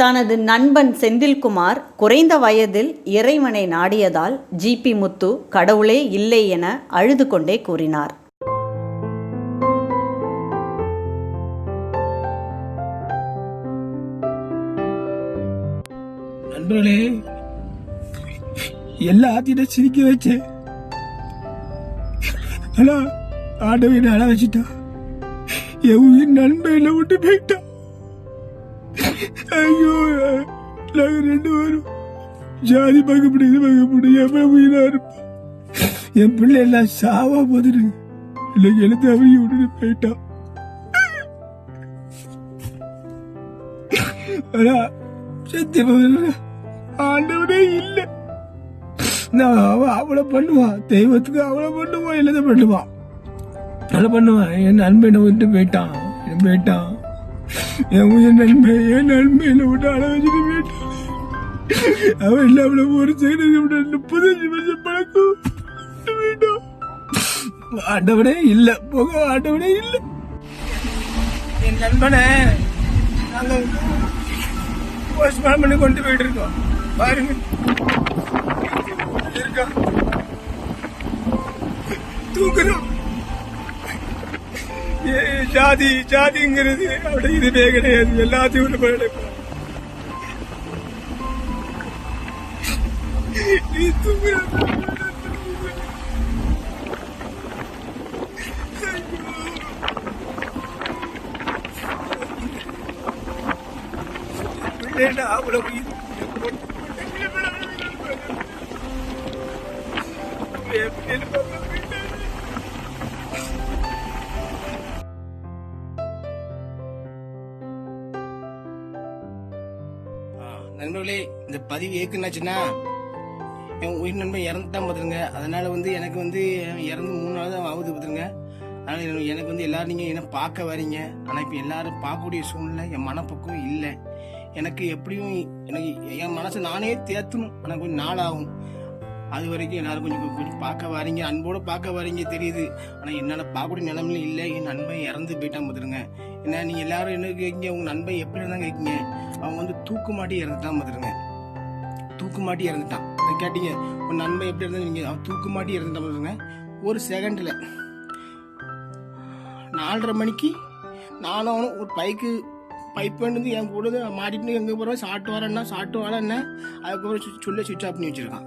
தனது நண்பன் செந்தில்குமார் குறைந்த வயதில் இறைவனை நாடியதால் ஜிபி முத்து கடவுளே இல்லை என அழுது கொண்டே கூறினார். நண்பர்களே எல்லாத்தையும் சிரிக்க வச்சேன். ஆனா ஆண்டவன் அழ வச்சுட்டான். என் உயிர் நண்பன் என்னை விட்டு போயிட்டா ஐயோ நாங்கள் ரெண்டு பேரும் ஜாதி பார்க்க முடியுது பார்க்க முடியும் என் உயிராக இருப்போம். என் பிள்ளை எல்லாம் சாவா போதுரு இன்னைக்கு எழுத்து அவங்க விட்டுட்டு போயிட்டான் சத்தியமாக ஆண்டவனே இல்லை. நான் அவன் அவளை பண்ணுவான் தெய்வத்துக்கு அவளை பண்ணுவான் இல்லை பண்ணுவான் அவளை பண்ணுவான் என் அன்பை விட்டு போயிட்டான். போயிட்டான். என் உயிர் நன்மை என் நண்பன் விட்டு அழ வச்சுட்டு போயிட்டான் அவன் இல்லாமல ஒரு செகண்ட் விட முப்பத்தஞ்சு வருஷம் பழக்கம். விட்டு ஆண்டவனே இல்லை போக ஆண்டவனே இல்லை. என் நண்பனை நாங்கள் போஸ்ட்மார்ட்டம் பண்ணி கொண்டு போயிட்டு இருக்கோம். பாருங்க. ஏ, ஜாதி ஜாதிங்கிறது அப்படி இதுவே கிடையாது எல்லாத்தையும் ஒன்று பண்ணிப்போம் நீ தூக்குற பிள்ளைடா அவ்வளவு உயிர். நண்பர்களே இந்த பதிவு ஏக்குனாச்சுன்னா என் உயிர் நண்பன் இறந்துட்டான் பார்த்துருங்க. அதனால வந்து எனக்கு வந்து இறந்து மூணு நாள் தான் ஆகுது பார்த்துருங்க. அதனால எனக்கு- வந்து எல்லாரும் நீங்கள் என்ன பார்க்க வரீங்க ஆனால் இப்போ எல்லாரும் பார்க்கக்கூடிய சூழ்நிலை என் மனப்பக்கம் இல்லை. எனக்கு எப்படியும் எனக்கு என் மனசை நானே தேத்தணும் ஆனால் கொஞ்சம் நாள் ஆகும் அது வரைக்கும் எல்லாரும் கொஞ்சம் கொஞ்சம் பார்க்க வரீங்க அன்போடு பார்க்க வரீங்க தெரியுது. ஆனால் என்னால் பார்க்கக்கூடிய நிலமையில இல்லை. என் நண்பன் இறந்து போயிட்டான் பார்த்துருங்க. என்ன நீங்கள் எல்லாரும் என்ன கேட்கீங்க உங்கள் நண்பன் எப்படி இருந்தாங்க கேட்கீங்க அவன் வந்து தூக்கு மாட்டி இறந்துட்டான் பார்த்துருங்க தூக்கு மாட்டி இறந்துட்டான். அதை கேட்டீங்க உன் நண்பன் எப்படி இருந்தா நீங்கள் அவன் தூக்கு மாட்டி இறந்துட்டான் பார்த்துருங்க ஒரு செகண்டில் நாலரை மணிக்கு நானும் அவனும் ஒரு பைக்கு பைப் வந்து என் கூட மாட்டிட்டு எங்கே போகிறோம் சாப்பிட்டு வரேன்னா சாப்பிட்டு வரேன்னா அதுக்கப்புறம் சு- சொல்ல சுவிட்ச் ஆஃப் பண்ணி வச்சிருக்கான்.